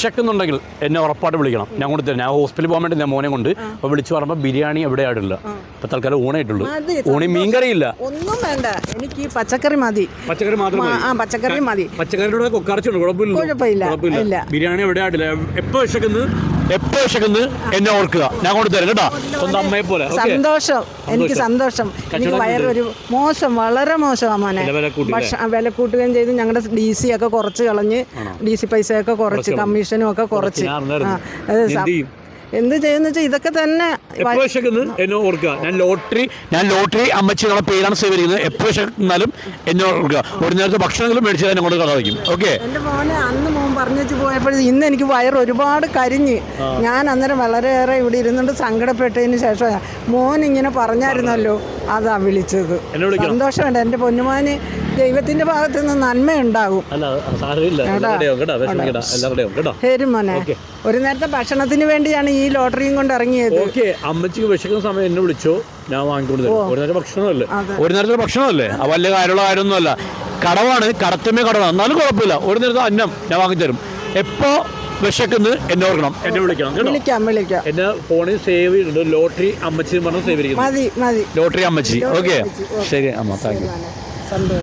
വിശക്കുന്നുണ്ടെങ്കിൽ എന്നെ ഉറപ്പായിട്ട് വിളിക്കണം. ഞാൻ കൊണ്ട് തരാം ഞാൻ ഹോസ്പിറ്റലിൽ പോകാൻ വേണ്ടി ഞാൻ മോനെ കൊണ്ട് അപ്പോൾ വിളിച്ചു പറയുമ്പോൾ ബിരിയാണി എവിടെ ആയിട്ടില്ല ഇപ്പം തൽക്കാലം ഊണായിട്ടുള്ളൂ. ഊണി മീൻകറി മീൻകറിയില്ല. ഒന്നും വേണ്ട. എനിക്ക് പച്ചക്കറി മതി. പച്ചക്കറി മാത്രം ആ, പച്ചക്കറി മതി. പച്ചക്കറിയുടെ കൊക്കറച്ചുണ്ട് കുഴപ്പമില്ല. കുഴപ്പമില്ല. ഇല്ല. ബിരിയാണി എവിടെ ആയിട്ടില്ല എപ്പോ വിശക്കുന്നു എപ്പോ വിശക്കുന്നു എന്നെ ഓർക്കുക. ഞാൻ കൊണ്ട് തരാം കേട്ടോ. സ്വന്തം അമ്മയെ പോലെ. ഓക്കെ. സന്തോഷം. എനിക്ക് സന്തോഷം. എനിക്ക് വയറൊരു മോശം വളരെ മോശമാണ് മോനെ. വില വില കൂട്ടി കൂട്ടുകയും ചെയ്ത് ഞങ്ങളുടെ ഡി സി ഒക്കെ കുറച്ച് കളഞ്ഞ് ഡി സി പൈസയൊക്കെ കുറച്ച് കമ്മീഷനും ഒക്കെ കുറച്ച്. എന്ത്? ചെയ്യുന്ന വെച്ചാൽ ഇതൊക്കെ തന്നെ എന്നെ ഓർക്കുക. ഞാൻ ലോട്ടറി ഞാൻ ലോട്ടറി അമ്മച്ചിയുടെ പേരാണ് സേവ് ചെയ്യുന്നത് എപ്പോ വിശക്കുന്നാലും എന്നെ ഓർക്കുക. ഒരു നേരത്തെ ഭക്ഷണമെങ്കിലും മേടിച്ചാൽ എന്നോട് കഥ വയ്ക്കും. ഓക്കെ? എന്റെ മോനെ അന്ന് പറഞ്ഞു പോയപ്പോഴും ഇന്ന് എനിക്ക് വയറ് ഒരുപാട് കരിഞ്ഞ്. ഞാൻ അന്നേരം വളരെയേറെ ഇവിടെ ഇരുന്നുകൊണ്ട് സങ്കടപ്പെട്ടതിന് ശേഷം മോൻ ഇങ്ങനെ പറഞ്ഞായിരുന്നല്ലോ അതാ വിളിച്ചത്. സന്തോഷമുണ്ട്. എന്റെ പൊന്നുമാന് ദൈവത്തിന്റെ ഭാഗത്ത് നിന്ന് നന്മയുണ്ടാകും ശരി മോനെ. ഒരു നേരത്തെ ഭക്ഷണത്തിന് വേണ്ടിയാണ് ഈ ലോട്ടറിയും കൊണ്ട് ഇറങ്ങിയത്. അമ്മച്ചിക്ക് വിശക്കുന്ന സമയം എന്നെ വിളിച്ചോ. ഞാൻ വാങ്ങിക്കൊണ്ട് ഒരു നേരത്തെ ഭക്ഷണമല്ലേ? ഒരു നേരത്തെ ഭക്ഷണമല്ലേ? ആ വലിയ കാര്യമുള്ള കാര്യമൊന്നുമല്ല. കടവാണ് കടത്തമ്മേ കടവാണ് എന്നാലും കുഴപ്പമില്ല. ഒരു നേരത്തെ അന്നം ഞാൻ വാങ്ങിത്തരും എപ്പോ വിശക്കുന്നു എന്നെ ഓർക്കണം. എന്നെ വിളിക്കണം വിളിക്കാം വിളിക്കാം. എന്നെ ഫോണിൽ സേവ് ചെയ്തിട്ടുണ്ട്. ലോട്ടറി അമ്മച്ചി എന്ന് പറഞ്ഞ് സേവ് മതി മതി. ലോട്ടറി അമ്മച്ചി. ഓക്കെ ശരി അമ്മ. താങ്ക് യു സന്തോഷം.